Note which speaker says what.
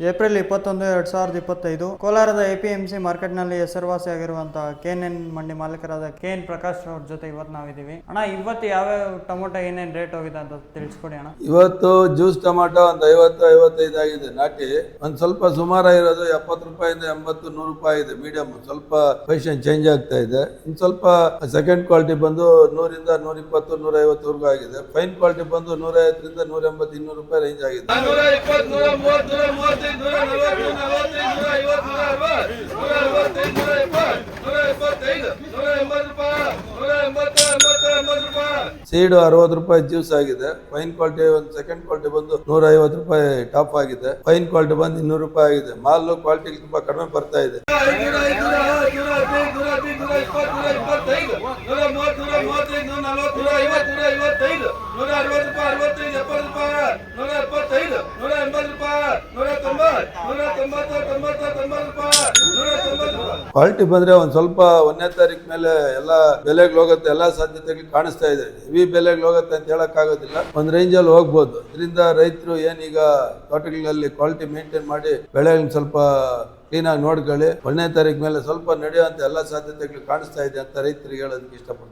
Speaker 1: April ಇಪ್ಪತ್ತೊಂದು ಎರಡ್ ಸಾವಿರದ ಇಪ್ಪತ್ತೈದು ಕೋಲಾರದ ಎಪಿಎಂಸಿ ಮಾರ್ಕೆಟ್ನಲ್ಲಿ ಹೆಸರುವಾಸಿಯಾಗಿರುವಂತಹ ಕೆ ಎನ್ ಮಂಡಿ ಮಾಲೀಕರಾದ ಕೆ ಎನ್ ಪ್ರಕಾಶ್ ಅವ್ರ ಜೊತೆ ಇವತ್ತು ನಾವಿದ್ದೀವಿ. ಅಣ್ಣ ಇವತ್ತು ಯಾವ್ಯಾವ ಟೊಮೊಟೊ ಏನೇನು ರೇಟ್ ಹೋಗಿದೆ ಅಂತ ತಿಳಿಸ್ಕೊಡಿ ಅಣ್ಣ.
Speaker 2: ಇವತ್ತು ಜ್ಯೂಸ್ ಟೊಮೊಟೊ ಒಂದು ಐವತ್ತು ಐವತ್ತೈದು ಆಗಿದೆ. ನಾಟಿ ಒಂದು ಸ್ವಲ್ಪ ಸುಮಾರು ಇರೋದು ಎಪ್ಪತ್ತು ರೂಪಾಯಿಂದ ಎಂಬತ್ತು ನೂರು ರೂಪಾಯಿ ಇದೆ ಮೀಡಿಯಂ. ಸ್ವಲ್ಪ ಫೈಷನ್ ಚೇಂಜ್ ಆಗ್ತಾ ಇದೆ. ಇನ್ನು ಸ್ವಲ್ಪ ಸೆಕೆಂಡ್ ಕ್ವಾಲಿಟಿ ಬಂದು ನೂರಿಂದ ನೂರ ಇಪ್ಪತ್ತು ನೂರ ಐವತ್ತವರೆಗೂ ಆಗಿದೆ. ಫೈನ್ ಕ್ವಾಲಿಟಿ ಬಂದು ನೂರ ಐವತ್ತರಿಂದ ನೂರ ಎಂಬತ್ತು ಇನ್ನೂರು ರೂಪಾಯಿ ರೇಂಜ್ ಆಗಿದೆ.
Speaker 3: ಅರವತ್ತು ರೂಪಾಯಿ
Speaker 2: ಸೀಡು ಅರವತ್ತು ರೂಪಾಯಿ ಜ್ಯೂಸ್ ಆಗಿದೆ ಫೈನ್ ಕ್ವಾಲಿಟಿ ಒಂದು ಸೆಕೆಂಡ್ ಕ್ವಾಲಿಟಿ ಬಂದು ನೂರ ಐವತ್ತು ರೂಪಾಯಿ ಟಾಪ್ ಆಗಿದೆ ಫೈನ್ ಕ್ವಾಲಿಟಿ ಬಂದು ಇನ್ನೂರು ರೂಪಾಯಿ ಆಗಿದೆ ಮಾಲ್ ಕ್ವಾಲಿಟಿ ತುಂಬಾ ಕಡಿಮೆ ಬರ್ತಾ ಇದೆ
Speaker 3: ನೂರ ಅರವತ್ತು ರೂಪಾಯಿ ಅರವತ್ತೈದು ಎಪ್ಪತ್ತು ರೂಪಾಯಿ ನೂರ ಎಪ್ಪತ್ತೈದು ನೂರ ಎಂಬತ್ತು ರೂಪಾಯಿ ನೂರ ತೊಂಬತ್ತು ನೂರ ತೊಂಬತ್ತು ತೊಂಬತ್ತು ತೊಂಬತ್ತು ರೂಪಾಯಿ ನೂರ ತೊಂಬತ್ತು ರೂಪಾಯಿ
Speaker 2: ಕ್ವಾಲಿಟಿ ಬಂದ್ರೆ ಒಂದ್ ಸ್ವಲ್ಪ ಒಂದನೇ ತಾರೀಕು ಮೇಲೆ ಎಲ್ಲ ಬೆಲೆಗಳು ಹೋಗುತ್ತೆ, ಎಲ್ಲಾ ಸಾಧ್ಯತೆಗಳು ಕಾಣಿಸ್ತಾ ಇದೆ. ಹೆವಿ ಬೆಲೆಗಳು ಹೋಗುತ್ತೆ ಅಂತ ಹೇಳಕ್ ಆಗೋದಿಲ್ಲ. ಒಂದ್ ರೇಂಜ್ ಅಲ್ಲಿ ಹೋಗ್ಬೋದು. ಇದರಿಂದ ರೈತರು ಏನೀಗ ತೋಟಗಳಲ್ಲಿ ಕ್ವಾಲಿಟಿ ಮೇಂಟೈನ್ ಮಾಡಿ ಬೆಳೆಗಳನ್ನ ಸ್ವಲ್ಪ ಕ್ಲೀನ್ ಆಗಿ ನೋಡ್ಕೊಳ್ಳಿ. ಒಂದನೇ ತಾರೀಕು ಮೇಲೆ ಸ್ವಲ್ಪ ನಡೆಯುವಂತ ಎಲ್ಲ ಸಾಧ್ಯತೆಗಳು ಕಾಣಿಸ್ತಾ ಇದೆ ಅಂತ ರೈತರಿಗೆ ಹೇಳೋದಕ್ಕೆ ಇಷ್ಟಪಡ್ತೀನಿ.